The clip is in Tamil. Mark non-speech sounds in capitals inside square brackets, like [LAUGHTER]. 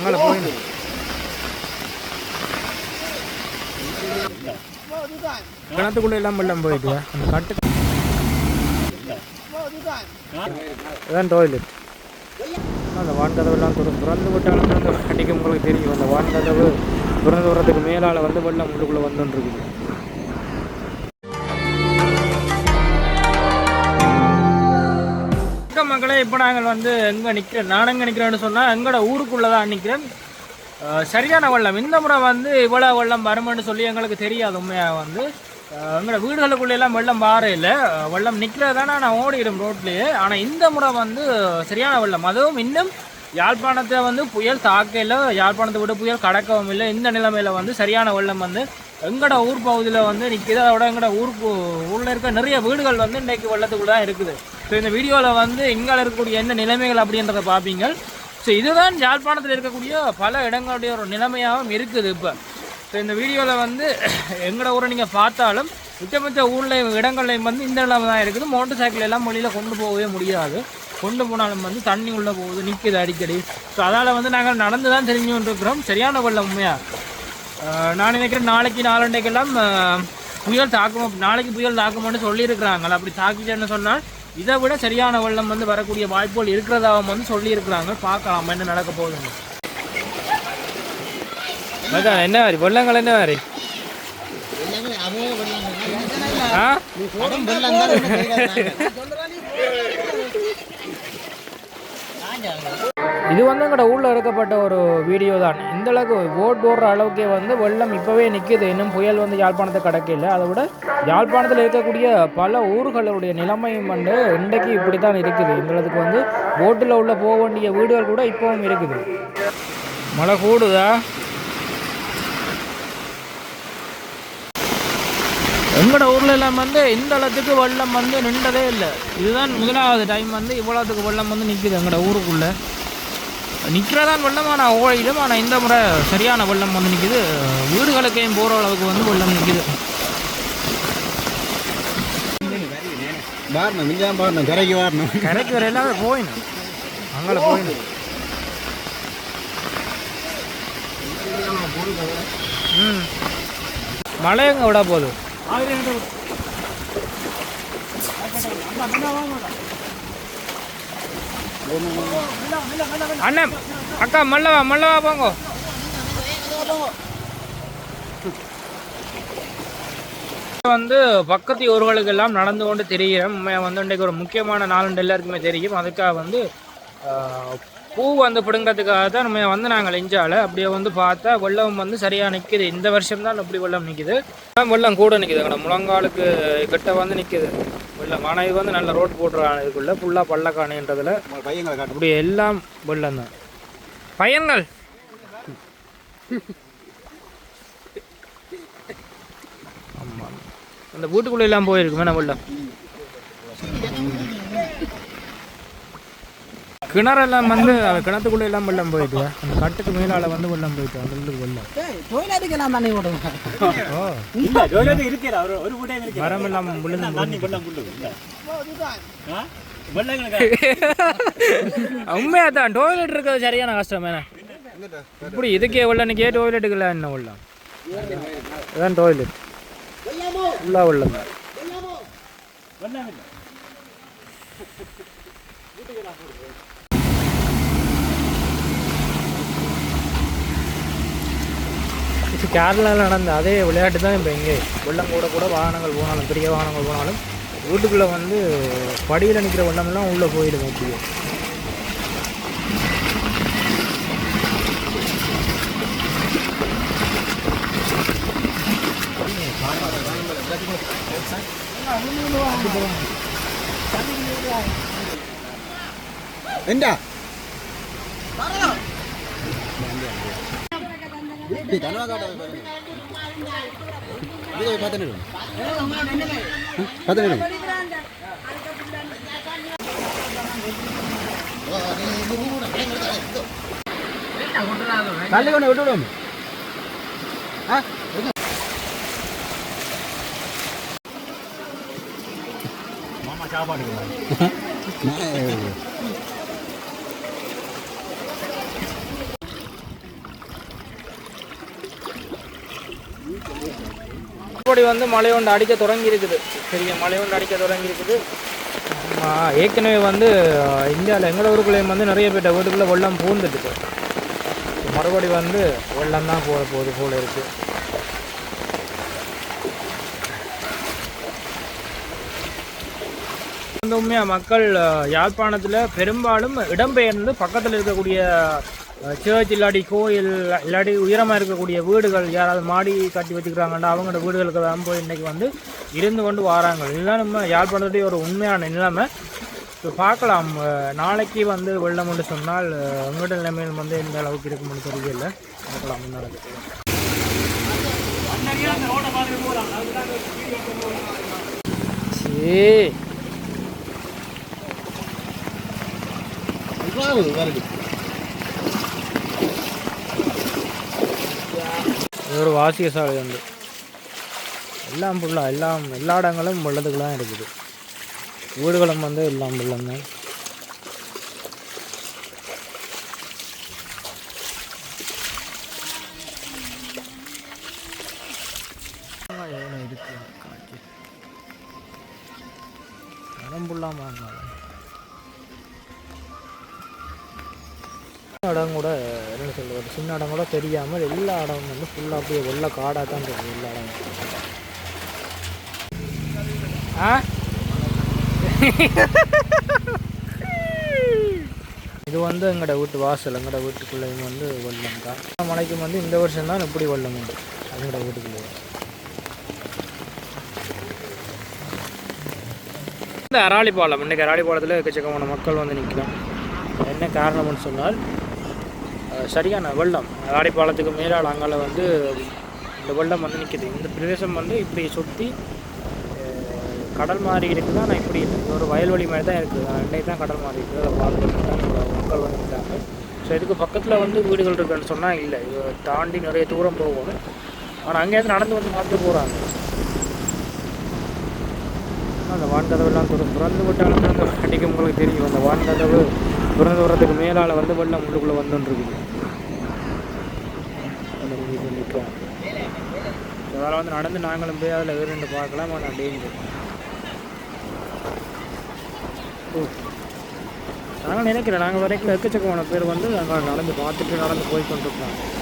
அங்கே போயிடும் கிணத்துக்குள்ள எல்லாம் வெள்ளம் போயிட்டு அந்த கட்டு இதான் டோய்லெட் அந்த வான்கதவெல்லாம் திற திறந்து விட்டாலும் அந்த கட்டிக்கு உங்களுக்கு தெரியும். அந்த வான்கதவு திறந்து விடுறதுக்கு மேலால் வந்து வெள்ளம் உள்ளுக்குள்ளே வந்துருக்குது இப்போ நாங்கள் வந்து எங்கே நிற்கிறேன் நான் எங்கே நிற்கிறேன்னு சொன்னால் எங்களோட ஊருக்குள்ளே தான் நிற்கிறேன் சரியான வெள்ளம். இந்த முறை வந்து இவ்வளோ வெள்ளம் வருமென்னு சொல்லி எங்களுக்கு தெரியாது உண்மையாக வந்து. எங்களோட வீடுகளுக்குள்ள எல்லாம் வெள்ளம் வார இல்லை. வெள்ளம் தானே நான் ஓடிடும் ரோட்லேயே. ஆனால் இந்த முறை வந்து சரியான வெள்ளம். அதுவும் இன்னும் யாழ்ப்பாணத்தை வந்து புயல் தாக்கையில் யாழ்ப்பாணத்தை விட புயல் கடக்கவும் இல்லை. இந்த நிலைமையில் வந்து சரியான வெள்ளம் வந்து எங்களோட ஊர் பகுதியில் வந்து நிற்கிது அதோட எங்களோட ஊருக்கு ஊரில் இருக்க நிறைய வீடுகள் வந்து இன்றைக்கு வெள்ளத்துக்குள்ள தான் இருக்குது. ஸோ இந்த வீடியோவில் வந்து இங்கே இருக்கக்கூடிய என்ன நிலைமைகள் அப்படின்றத பார்ப்பீங்க ஸோ இதுதான் யாழ்ப்பாணத்தில் இருக்கக்கூடிய பல இடங்களுடைய ஒரு நிலைமையாகவும் இருக்குது இப்போ. ஸோ இந்த வீடியோவில் வந்து [CLEARS THROAT] எங்களோட ஊரை நீங்கள் பார்த்தாலும் மிச்ச மிச்ச ஊரில் இடங்கள்லையும் வந்து இந்த நிலைமை தான் இருக்குது. மோட்டர் சைக்கிள் எல்லாம் வெளியில் கொண்டு போகவே முடியாது. கொண்டு போனாலும் வந்து தண்ணி உள்ளே போகுது நிற்குது அடிக்கடி. ஸோ அதால் வந்து நாங்கள் நடந்து தான் தெரிஞ்சு கொண்டிருக்கிறோம் சரியான கொள்ள உண்மையாக நான் நினைக்கிறேன் நாளைக்கு நாளண்டைக்கெல்லாம் புயல் தாக்கும் நாளைக்கு புயல் தாக்கும்னு சொல்லியிருக்கிறாங்க. அப்படி தாக்கிட்டேன்னு சொன்னால் இதை விட சரியான வெள்ளம் வந்து வரக்கூடிய வாய்ப்புகள் இருக்கிறதாவும் வந்து சொல்லியிருக்கிறாங்க. பார்க்கலாம் என்ன நடக்க போகுதுன்னு. அதான் என்ன மாதிரி? வெள்ளங்கள் என்ன மாதிரி? இது வந்து எங்களோட ஊரில் இருக்கப்பட்ட ஒரு வீடியோ தான் இந்த அளவுக்கு ஓட் போடுற அளவுக்கே வந்து வெள்ளம் இப்போவே நிற்கிது இன்னும் புயல் வந்து யாழ்ப்பாணத்தை கடக்கல. அதை விட யாழ்ப்பாணத்தில் இருக்கக்கூடிய பல ஊர்களுடைய நிலைமையும் வந்து இன்றைக்கு இப்படி தான் இருக்குது. எங்களுக்கு வந்து ஓட்டில் உள்ள போக வேண்டிய வீடுகள் கூட இப்போவும் இருக்குது. மழை கூடுதா? எங்களோட ஊரில் எல்லாம் வந்து இந்த அளத்துக்கு வெள்ளம் வந்து நின்றதே இல்லை. இதுதான் முதலாவது டைம் வந்து இவ்வளோத்துக்கு வெள்ளம் வந்து நிற்குது எங்களோட ஊருக்குள்ளே. நிற்கிறதான் வெள்ளம் ஆனால் ஓடிடும் ஆனால் இந்த முறை சரியான வெள்ளம் வந்து நிற்குது வீடுகளுக்கையும் போகிற அளவுக்கு வந்து வெள்ளம் நிற்குது வாரணும் மிஞ்சாம வாரணும் கரைக்கு வாரணும். கரைக்கு வர எல்லாமே போயிடும் அங்கே போயிடும் ம். மழை எங்கே விட போகுது? அண்ணன் அக்கா மல்லவா மல்லவா போங்க. வந்து பக்கத்து ஊர்களுக்கு எல்லாம் நடந்து கொண்டு தெரிகிறேன் வந்து இன்றைக்கு ஒரு முக்கியமான நாளுண்டு எல்லாருக்குமே தெரியும். அதுக்காக வந்து பூ வந்து பிடுங்கிறதுக்காக தான் நம்ம வந்து நாங்கள் இஞ்சால அப்படியே வந்து பார்த்தா வெள்ளம் வந்து சரியாக நிற்கிது இந்த வருஷம்தான் அப்படி வெள்ளம் நிற்கிது வெள்ளம் கூட நிற்கிது முழங்காலுக்கு கிட்ட வந்து நிற்கிது வெள்ளம் ஆனால் இது வந்து நல்ல ரோட் போட்டுருக்காங்க இதுக்குள்ளே. ஃபுல்லாக பள்ளக்காணின்றதுல பையங்களை அப்படி எல்லாம் வெள்ளம் தான். பையன்கள்! ஆமாம் அந்த வீட்டுக்குள்ளே எல்லாம் போயிருக்கு வேணா வெள்ளம்? கிணறெல்லாம் வந்து கிணத்துக்குள்ளே எல்லாம் வெள்ளம் போயிட்டு அந்த கட்டுக்கு மேலால வந்து வெள்ளம் போயிட்டு அந்த உள்ளுக்கு வெள்ளம். டொய்லெட்டுக்கு நான் தண்ணி விடுவேன் ஓ. இருக்கிற ஒரு ஒரு வீட்டையும் இருக்கு மரம் எல்லாம் விழுந்து தண்ணி வெள்ளம் வெள்ளங்களுக்கு? [LAUGHS] உண்மையா தான் டோய்லெட் இருக்கிறது சரியான கஷ்டம் என்ன? இப்படி இதுக்கே வெள்ளனுக்கே டோய்லெட்டுக்குள்ள என்ன வெள்ளம்? இதான் டோய்லெட் ஃபுல்லாக வெள்ளம் தான். வெள்ளம்? இல்லை. இது கேரளாவில் நடந்த அதே விளையாட்டு தான் இப்போ எங்கே வெள்ளம் கூட கூட வாகனங்கள் போனாலும் பெரிய வாகனங்கள் போனாலும் வீட்டுக்குள்ளே வந்து படியில் நிற்கிற வெள்ளமெல்லாம் உள்ளே போயிடுது அப்படியே എന്താ நீ தனவா காட்டாத பாருங்க பார்த்து நிடும் பார்த்து நிடும் தள்ளி கொண்டு விட்டு விடும் சாப்பாடு [LAUGHS] மறுபடி வந்து மழை ஒன்று அடிக்க தொடங்கி இருக்குது பெரிய மழை ஒன்று அடிக்க தொடங்கி இருக்குது ஏற்கனவே வந்து இந்தியாவில் எங்களோட ஊருக்குள்ளேயும் வந்து நிறைய பேர்ட்ட வீட்டுக்குள்ளே வெள்ளம் பூந்துட்டு மறுபடி வந்து வெள்ளம் தான் போக போகுது போல இருக்குது வந்து உண்மையாக மக்கள் யாழ்ப்பாணத்தில் பெரும்பாலும் இடம்பெயர்ந்து பக்கத்தில் இருக்கக்கூடிய சர்ச் இல்லாட்டி கோயில் இல்லாட்டி உயரமாக இருக்கக்கூடிய வீடுகள் யாராவது மாடி கட்டி வச்சுக்கிறாங்கன்னா அவங்களோட வீடுகளுக்கு தான் போய் இன்றைக்கி வந்து இருந்து கொண்டு வராங்க. இதுதான் நம்ம யாழ்ப்பாணத்துடைய ஒரு உண்மையான நிலைமை. இப்போ பார்க்கலாம். நாளைக்கு வந்து வெள்ளம்னு சொன்னால் அஹ், நிலைமையில் வந்து எந்த அளவுக்கு இருக்கும்னு தெரியல. பார்க்கலாம் என்ன நடக்குது வருது ஒரு வாசிய சாலை உண்டு. எல்லாம் ஃபுல்லாக எல்லாம் எல்லா இடங்களும் வெள்ளத்துக்குலாம் இருக்குது. வீடுகளும் வந்து எல்லாம் வெள்ளம் தான் இருக்கு காட்சி மரம் இடம் கூட என்ன சொல்றது சின்ன இடம் கூட தெரியாமல் எல்லா இடமும் வந்து ஃபுல்லாக அப்படியே வெள்ள காடாக தான் இருக்குது எல்லா இடமும். ஆ? இது வந்து எங்களோட வீட்டு வாசல் எங்களோட வீட்டுக்குள்ளேயும் வந்து வெள்ளம் தான். மலைக்கும் வந்து இந்த வருஷம் தான் இப்படி வெள்ளம் உண்டு எங்களோட வீட்டுக்குள்ளே. இந்த அராளி பாலம் இன்றைக்கி அராளி பாலத்தில் எக்கச்சக்கமான மக்கள் வந்து நிற்கலாம் என்ன காரணம்னு சொன்னால் சரியான வெள்ளம். ஆடைப்பாலத்துக்கு மேலால் அங்கால வந்து இந்த வெள்ளம் வந்து நிற்கிது இந்த பிரதேசம் வந்து இப்படி சுற்றி கடல் மாதிரி இருக்குது? ஆனால் இப்படி ஒரு வயல்வெளி மாதிரி தான் இருக்குது. அன்னைக்கு தான் கடல் மாதிரி இருக்குது. அதை பார்த்துட்டு தான் மக்கள் வந்து இருக்காங்க ஸோ இதுக்கு பக்கத்தில் வந்து வீடுகள் இருக்குன்னு சொன்னால் இல்லை. தாண்டி நிறைய தூரம் போகும். ஆனால் அங்கேயிருந்து நடந்து வந்து பார்த்து போகிறாங்க அந்த வான்கதவெல்லாம் திற திறந்து விட்டாலும் திறந்து உங்களுக்கு தெரியும். அந்த வான்கதவு திறந்து தூரத்துக்கு மேலால் வந்து வெள்ளம் உள்ளுக்குள்ளே வந்துருக்குது நிற்கும் அதனால் வந்து நடந்து நாங்களும் போய் அதில் வேறு பார்க்கலாம் ஆனால் டேஞ்சர் நாங்கள் நினைக்கிறேன் நாங்கள் வரைக்கும் எக்கச்சக்கமான பேர் வந்து நாங்கள் நடந்து பார்த்துட்டு நடந்து போய் கொண்டிருக்கோம்